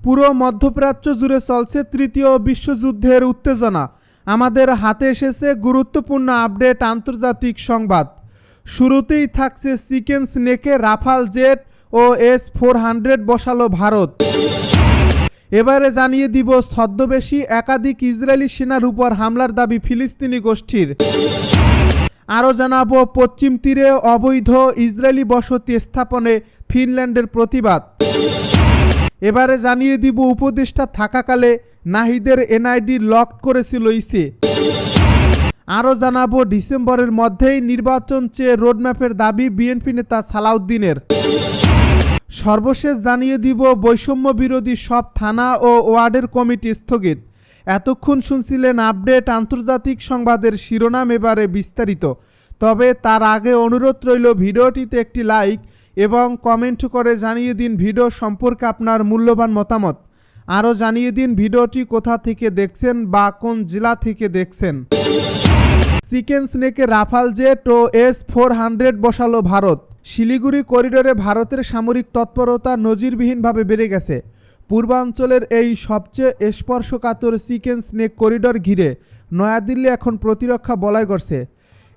পুরো মধ্যপ্রাচ্য জুড়ে চলছে তৃতীয় বিশ্বযুদ্ধের উত্তেজনা। আমাদের হাতে এসেছে গুরুত্বপূর্ণ আপডেট আন্তর্জাতিক সংবাদ। শুরুতেই থাকছে চিকেন স্নেকে রাফাল জেট ও এস ফোর হান্ড্রেড বসালো ভারত। এবারে জানিয়ে দিব ছদ্মবেশী একাধিক ইসরায়েলি সেনার উপর হামলার দাবি ফিলিস্তিনি গোষ্ঠীর। আরও জানাব, পশ্চিম তীরে অবৈধ ইসরায়েলি বসতি স্থাপনে ফিনল্যান্ডের প্রতিবাদ। এবারে জানিয়ে দিব উপদেষ্টা থাকাকালে নাহিদের এনআইডি লক করেছিল ইসি। আরও জানাব, ডিসেম্বরের মধ্যেই নির্বাচন চেয়ে রোডম্যাপের দাবি বিএনপি নেতা সালাউদ্দিনের। সর্বশেষ জানিয়ে দিব, বৈষম্য বিরোধী সব থানা ও ওয়ার্ডের কমিটি স্থগিত। এতক্ষণ শুনছিলেন আপডেট আন্তর্জাতিক সংবাদের শিরোনাম এবারে বিস্তারিত। তবে তার আগে অনুরোধ রইল, ভিডিওটিতে একটি লাইক এবং কমেন্ট করে জানিয়ে দিন ভিডিও সম্পর্কে আপনার মূল্যবান মতামত। আরও জানিয়ে দিন ভিডিওটি কোথা থেকে দেখছেন বা কোন জেলা থেকে দেখছেন। চিকেন স্নেকে রাফাল জেট ও এস ফোর হান্ড্রেড বসালো ভারত। শিলিগুড়ি করিডোরে ভারতের সামরিক তৎপরতা নজিরবিহীনভাবে বেড়ে গেছে। পূর্বাঞ্চলের এই সবচেয়ে স্পর্শকাতর চিকেন স্নেক করিডোর ঘিরে নয়াদিল্লি এখন প্রতিরক্ষা বলয় করছে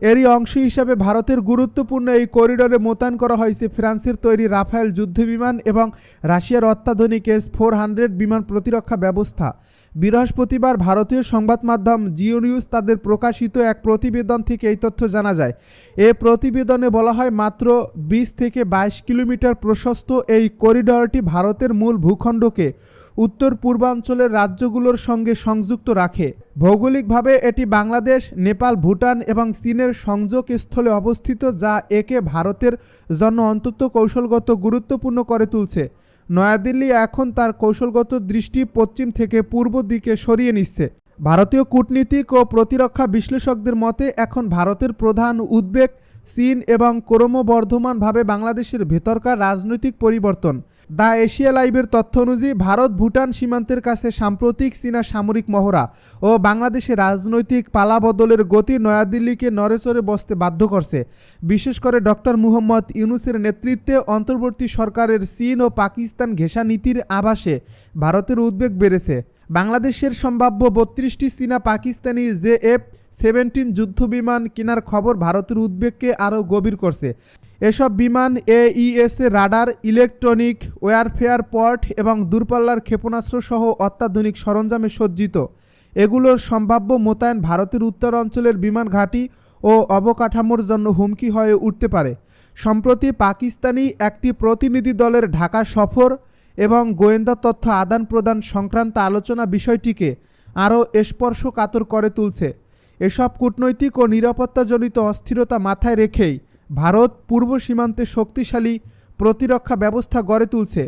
এরই অংশ হিসাবে ভারতের গুরুত্বপূর্ণ এই করিডোরে মোতায়েন করা হয়েছে ফ্রান্সের তৈরি রাফায়েল যুদ্ধবিমান এবং রাশিয়ার অত্যাধুনিক এস ফোর হান্ড্রেড বিমান প্রতিরক্ষা ব্যবস্থা। বৃহস্পতিবার ভারতীয় সংবাদ মাধ্যম জিও নিউজ তাদের প্রকাশিত এক প্রতিবেদন থেকে এই তথ্য জানা যায়। এ প্রতিবেদনে বলা হয়, মাত্র বিশ থেকে বাইশ কিলোমিটার প্রশস্ত এই করিডরটি ভারতের মূল ভূখণ্ডকে উত্তর পূর্বাঞ্চলের রাজ্যগুলোর সঙ্গে সংযুক্ত রাখে। ভৌগোলিকভাবে এটি বাংলাদেশ, নেপাল, ভুটান এবং চীনের সংযোগ স্থলে অবস্থিত যা একে ভারতের জন্য অন্তত কৌশলগত গুরুত্বপূর্ণ করে তুলছে। নয়াদিল্লি এখন তার কৌশলগত দৃষ্টি পশ্চিম থেকে পূর্ব দিকে সরিয়ে নিচ্ছে। ভারতীয় কূটনীতিক ও প্রতিরক্ষা বিশ্লেষকদের মতে, এখন ভারতের প্রধান উদ্বেগ চীন এবং ক্রমবর্ধমানভাবে বাংলাদেশের ভেতরকার রাজনৈতিক পরিবর্তন। দ্য এশিয়া লাইভের তথ্য অনুযায়ী, ভারত ভুটান সীমান্তের কাছে সাম্প্রতিক চীনা সামরিক মহড়া ও বাংলাদেশে রাজনৈতিক পালাবদলের গতি নয়াদিল্লিকে নড়েচড়ে বসতে বাধ্য করছে। বিশেষ করে ডক্টর মুহম্মদ ইউনুসের নেতৃত্বে অন্তর্বর্তী সরকারের চীন ও পাকিস্তান ঘেঁষা নীতির আভাসে ভারতের উদ্বেগ বেড়েছে। বাংলাদেশের সম্ভাব্য বত্রিশটি চীনা পাকিস্তানি জে এফ সেভেন্টিন যুদ্ধ বিমান কেনার খবর ভারতের উদ্বেগকে আরও গভীর করছে। এসব বিমান এইএসএ রাডার, ইলেকট্রনিক, ওয়ারফেয়ার পর্ট এবং দূরপাল্লার ক্ষেপণাস্ত্র সহ অত্যাধুনিক সরঞ্জামে সজ্জিত। এগুলোর সম্ভাব্য মোতায়েন ভারতের উত্তর অঞ্চলের বিমান ঘাঁটি ও অবকাঠামোর জন্য হুমকি হয়ে উঠতে পারে। সম্প্রতি পাকিস্তানি একটি প্রতিনিধি দলের ঢাকা সফর এবং গোয়েন্দা তথ্য আদান প্রদান সংক্রান্ত আলোচনা বিষয়টিকে আরও স্পর্শকাতর করে তুলছে। এসব কূটনৈতিক ও নিরাপত্তাজনিত অস্থিরতা মাথায় রেখেই ভারত পূর্ব সীমান্তে শক্তিশালী প্রতিরক্ষা ব্যবস্থা গড়ে তুলছে।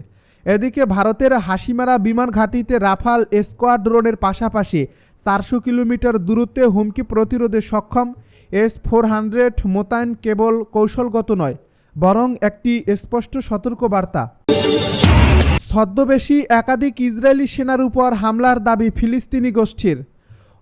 এদিকে ভারতের হাসিমারা বিমান ঘাঁটিতে রাফাল স্কোয়াড্রনের পাশাপাশি চারশো কিলোমিটার দূরত্বে হুমকি প্রতিরোধে সক্ষম এস ফোর হান্ড্রেড মোতায়েন কেবল কৌশলগত নয়, বরং একটি স্পষ্ট সতর্কবার্তা। ছদ্মবেশী একাধিক ইসরায়েলি সেনার উপর হামলার দাবি ফিলিস্তিনি গোষ্ঠীর।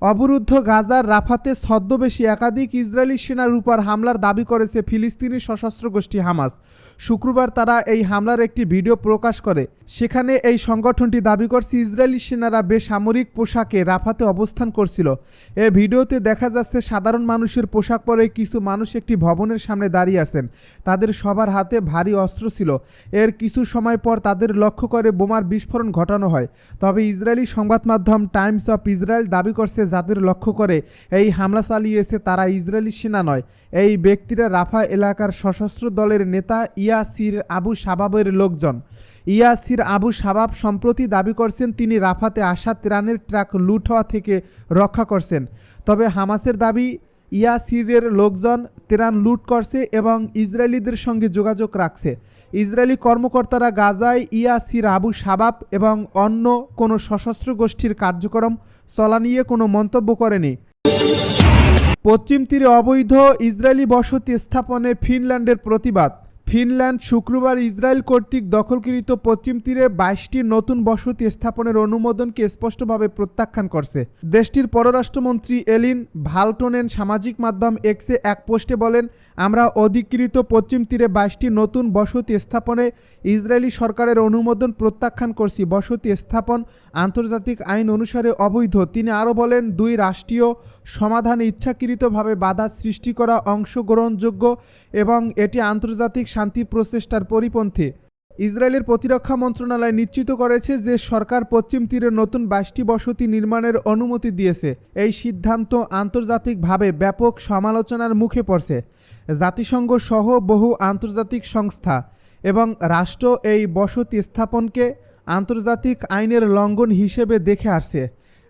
অবরুদ্ধ গাজার রাফাতে ছদ্মবেশী একাধিক ইসরায়েলি সেনার উপর হামলার দাবি করেছে ফিলিস্তিনি সশস্ত্র গোষ্ঠী হামাস। শুক্রবার তারা এই হামলার একটি ভিডিও প্রকাশ করে। সেখানে এই সংগঠনটি দাবি করছে, ইসরায়েলি সেনারা বেসামরিক পোশাকে রাফাতে অবস্থান করছিল। এ ভিডিওতে দেখা যাচ্ছে, সাধারণ মানুষের পোশাক পরে কিছু মানুষ একটি ভবনের সামনে দাঁড়িয়ে আছেন। তাদের সবার হাতে ভারী অস্ত্র ছিল। এর কিছু সময় পর তাদের লক্ষ্য করে বোমার বিস্ফোরণ ঘটানো হয়। তবে ইসরায়েলি সংবাদ মাধ্যম টাইমস অফ ইসরায়েল দাবি করছে যাদের লক্ষ্য করে এই হামলা চালিয়েছে তারা ইসরায়েলি সেনা নয়। এই ব্যক্তিরা রাফা এলাকার সশস্ত্র দলের নেতা ইয়াসির আবু সাবাবের লোকজন। ইয়াসির আবু সাবাব সম্প্রতি দাবি করছেন, তিনি রাফাতে আসা ত্রাণের ট্রাক লুট হওয়া থেকে রক্ষা করছেন। তবে হামাসের দাবি, ইয়াসিরের লোকজন তেরান লুট করছে এবং ইসরায়েলিদের সঙ্গে যোগাযোগ রাখছে। ইসরায়েলি কর্মকর্তারা গাজায় ইয়াসির আবু সাবাব এবং অন্য কোনো সশস্ত্র গোষ্ঠীর কার্যক্রম চলা নিয়ে কোনো মন্তব্য করেনি। পশ্চিম তীরে অবৈধ ইসরায়েলি বসতি স্থাপনে ফিনল্যান্ডের প্রতিবাদ। ফিনল্যান্ড শুক্রবার ইসরায়েল কর্তৃক দখলকৃত পশ্চিম তীরে বাইশটি নতুন বসতি স্থাপনের অনুমোদনকে স্পষ্টভাবে প্রত্যাখ্যান করছে। দেশটির পররাষ্ট্রমন্ত্রী এলিন ভালটোনেন সামাজিক মাধ্যম এক্সে এক পোস্টে বলেন আমরা অধিকৃত পশ্চিম তীরে বাইশটি নতুন বসতি স্থাপনে ইসরায়েলি সরকারের অনুমোদন প্রত্যাখ্যান করছি। বসতি স্থাপন আন্তর্জাতিক আইন অনুসারে অবৈধ। তিনি আরও বলেন, দুই রাষ্ট্রীয় সমাধানে ইচ্ছাকৃতভাবে বাধা সৃষ্টি করা অংশগ্রহণযোগ্য এবং এটি আন্তর্জাতিক শান্তি প্রচেষ্টার পরিপন্থী। ইসরায়েলের প্রতিরক্ষা মন্ত্রণালয় নিশ্চিত করেছে যে সরকার পশ্চিম তীরে নতুন বাইশটি বসতি নির্মাণের অনুমতি দিয়েছে। এই সিদ্ধান্ত আন্তর্জাতিকভাবে ব্যাপক সমালোচনার মুখে পড়ছে। জাতিসংঘ সহ বহু আন্তর্জাতিক সংস্থা এবং রাষ্ট্র এই বসতি স্থাপনকে আন্তর্জাতিক আইনের লঙ্ঘন হিসেবে দেখে আসছে।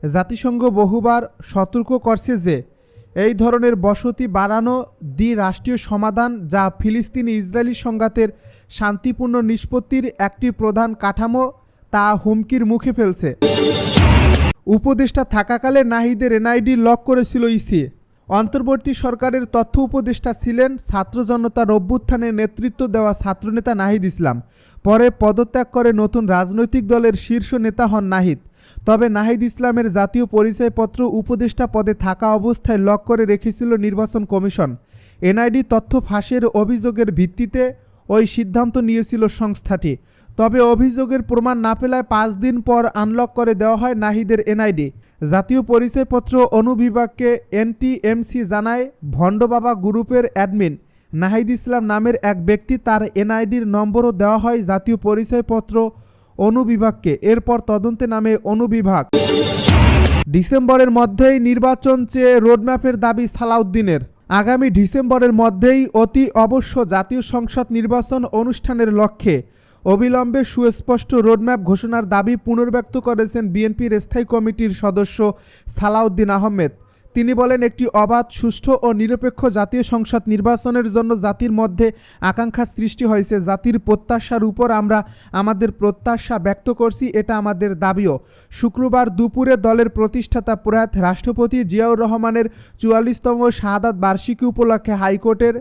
জাতিসংঘ বহুবার সতর্ক করছে যে, এই ধরনের বসতি বাড়ানো দ্বি রাষ্ট্রীয় সমাধান যা ফিলিস্তিনি ইসরায়েলি সংঘাতের শান্তিপূর্ণ নিষ্পত্তির একটি প্রধান কাঠামো তা হুমকির মুখে ফেলছে। উপদেষ্টা থাকাকালে নাহিদের এনআইডি লক করেছিল ইসি। অন্তর্বর্তী সরকারের তথ্য উপদেষ্টা ছিলেন ছাত্র জনতার অভ্যুত্থানে নেতৃত্ব দেওয়া ছাত্রনেতা নাহিদ ইসলাম। পরে পদত্যাগ করে নতুন রাজনৈতিক দলের শীর্ষ নেতা হন নাহিদ। তবে নাহিদ ইসলামের জাতীয় পরিচয়পত্র উপদেষ্টা পদে থাকা অবস্থায় লক করে রেখেছিল নির্বাচন কমিশন। এনআইডি তথ্য ফাঁসের অভিযোগের ভিত্তিতে ওই সিদ্ধান্ত নিয়েছিল সংস্থাটি। তবে অভিযোগের প্রমাণ না পেলায় পাঁচ দিন পর আনলক করে দেওয়া হয় নাহিদের এনআইডি। জাতীয় পরিচয়পত্র অনুবিভাগকে এনটিএমসি জানায়, ভণ্ডবাবা গ্রুপের অ্যাডমিন নাহিদ ইসলাম নামের এক ব্যক্তি তার এনআইডির নম্বরও দেওয়া হয় জাতীয় পরিচয়পত্র অনুবিভাগকে। এরপর তদন্তে নামে অনুবিভাগ। ডিসেম্বরের মধ্যেই নির্বাচন চেয়ে রোডম্যাপের দাবি সালাউদ্দিনের। আগামী ডিসেম্বরের মধ্যেই অতি অবশ্য জাতীয় সংসদ নির্বাচন অনুষ্ঠানের লক্ষ্যে অবিলম্বে সুস্পষ্ট রোডম্যাপ ঘোষণার দাবি পুনর্ব্যক্ত করেছেন বিএনপির স্থায়ী কমিটির সদস্য সালাউদ্দিন আহমেদ। তিনি বলেন, একটি অবাধ, সুষ্ঠু ও নিরপেক্ষ জাতীয় সংসদ নির্বাচনের জন্য জাতির মধ্যে আকাঙ্ক্ষা সৃষ্টি হয়েছে। জাতির প্রত্যাশার উপর আমরা আমাদের প্রত্যাশা ব্যক্ত করছি, এটা আমাদের দাবিও। শুক্রবার দুপুরে দলের প্রতিষ্ঠাতা প্রয়াত রাষ্ট্রপতি জিয়াউর রহমানের চুয়াল্লিশতম শাহাদাত বার্ষিকী উপলক্ষে হাইকোর্টের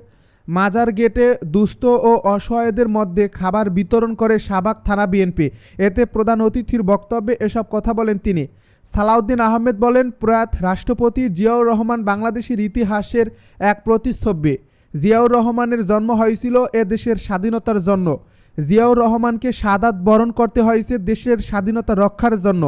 মাজার গেটে দুস্থ ও অসহায়দের মধ্যে খাবার বিতরণ করে সাবাক থানা বিএনপি। এতে প্রধান অতিথির বক্তব্যে এসব কথা বলেন তিনি। সালাউদ্দিন আহমেদ বলেন, প্রয়াত রাষ্ট্রপতি জিয়াউর রহমান বাংলাদেশের ইতিহাসের এক প্রতিচ্ছবি। জিয়াউর রহমানের জন্ম হয়েছিল এ দেশের স্বাধীনতার জন্য। জিয়াউর রহমানকে সাদাত বরণ করতে হয়েছে দেশের স্বাধীনতা রক্ষার জন্য।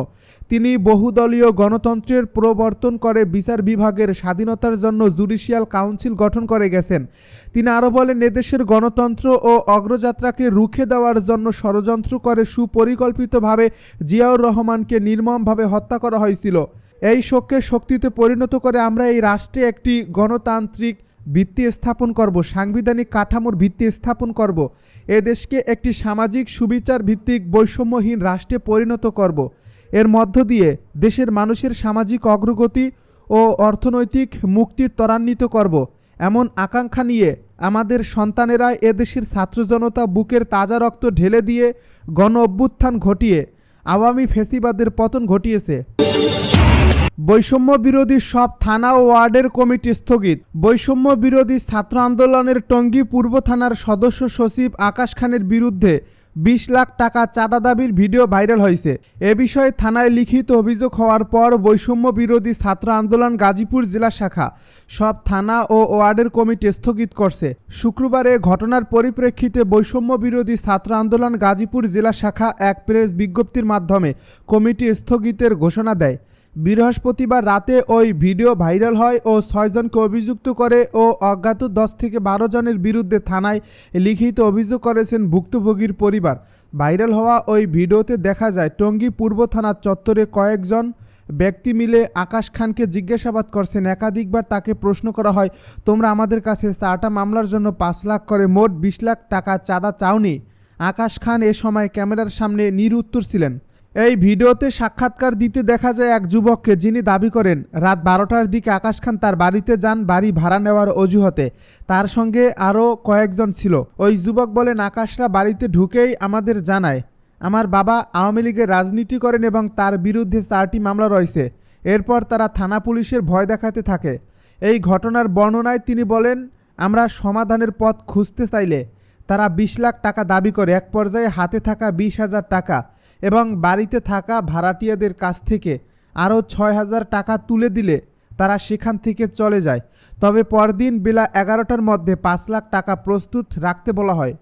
তিনি বহুদলীয় গণতন্ত্রের প্রবর্তন করে বিচার বিভাগের স্বাধীনতার জন্য জুডিশিয়াল কাউন্সিল গঠন করে গেছেন। তিনি আরও বলেন, এদেশের গণতন্ত্র ও অগ্রযাত্রাকে রুখে দেওয়ার জন্য ষড়যন্ত্র করে সুপরিকল্পিতভাবে জিয়াউর রহমানকে নির্মমভাবে হত্যা করা হয়েছিল। এই শোককে শক্তিতে পরিণত করে আমরা এই রাষ্ট্রে একটি গণতান্ত্রিক ভিত্তি স্থাপন করব, সাংবিধানিক কাঠামোর ভিত্তি স্থাপন করব, এ দেশকে একটি সামাজিক সুবিচার ভিত্তিক বৈষম্যহীন রাষ্ট্রে পরিণত করব। এর মধ্য দিয়ে দেশের মানুষের সামাজিক অগ্রগতি ও অর্থনৈতিক মুক্তি ত্বরান্বিত করব। এমন আকাঙ্ক্ষা নিয়ে আমাদের সন্তানেরা এদেশের ছাত্র জনতা বুকের তাজা রক্ত ঢেলে দিয়ে গণ অভ্যুত্থান ঘটিয়ে আওয়ামী ফেসিবাদের পতন ঘটিয়েছে। বৈষম্য বিরোধী সব থানা ও ওয়ার্ডের কমিটি স্থগিত। বৈষম্য বিরোধী ছাত্র আন্দোলনের টঙ্গী পূর্ব থানার সদস্য সচিব আকাশ খানের বিরুদ্ধে বিশ লাখ টাকা চাঁদা দাবির ভিডিও ভাইরাল হয়েছে। এ বিষয়ে থানায় লিখিত অভিযোগ হওয়ার পর বৈষম্য বিরোধী ছাত্র আন্দোলন গাজীপুর জেলা শাখা সব থানা ও ওয়ার্ডের কমিটি স্থগিত করছে। শুক্রবারে ঘটনার পরিপ্রেক্ষিতে বৈষম্য বিরোধী ছাত্র আন্দোলন গাজীপুর জেলা শাখা এক প্রেস বিজ্ঞপ্তির মাধ্যমে কমিটি স্থগিতের ঘোষণা দেয়। বৃহস্পতিবার রাতে ওই ভিডিও ভাইরাল হয় ও ছয়জনকে অভিযুক্ত করে ও অজ্ঞাত দশ থেকে বারো জনের বিরুদ্ধে থানায় লিখিত অভিযোগ করেছেন ভুক্তভোগীর পরিবার। ভাইরাল হওয়া ওই ভিডিওতে দেখা যায়, টঙ্গী পূর্ব থানার চত্বরে কয়েকজন ব্যক্তি মিলে আকাশ খানকে জিজ্ঞাসাবাদ করছেন। একাধিকবার তাকে প্রশ্ন করা হয়, তোমরা আমাদের কাছে চারটা মামলার জন্য পাঁচ লাখ করে, মোট বিশ লাখ টাকা চাঁদা চাওনি? আকাশ খান এ সময় ক্যামেরার সামনে নিরুত্তর ছিলেন। এই ভিডিওতে সাক্ষাৎকার দিতে দেখা যায় এক যুবককে যিনি দাবি করেন, রাত বারোটার দিকে আকাশ খান তার বাড়িতে যান, বাড়ি ভাড়া নেওয়ার অজুহাতে। তার সঙ্গে আরও কয়েকজন ছিল। ওই যুবক বলেন, আকাশরা বাড়িতে ঢুকেই আমাদের জানায়। আমার বাবা আওয়ামী লীগের রাজনীতি করেন এবং তার বিরুদ্ধে চারটি মামলা রয়েছে। এরপর তারা থানা পুলিশের ভয় দেখাতে থাকে। এই ঘটনার বর্ণনায় তিনি বলেন, আমরা সমাধানের পথ খুঁজতে চাইলে তারা বিশ লাখ টাকা দাবি করে, এক পর্যায়ে হাতে থাকা বিশ হাজার টাকা। এবং বাড়িতে থাকা ভাড়াটিয়াদের কাছ থেকে আরও ছয় হাজার টাকা তুলে দিলে তারা সেখান থেকে চলে যায়। তবে পরদিন বেলা এগারোটার মধ্যে পাঁচ লাখ টাকা প্রস্তুত রাখতে বলা হয়।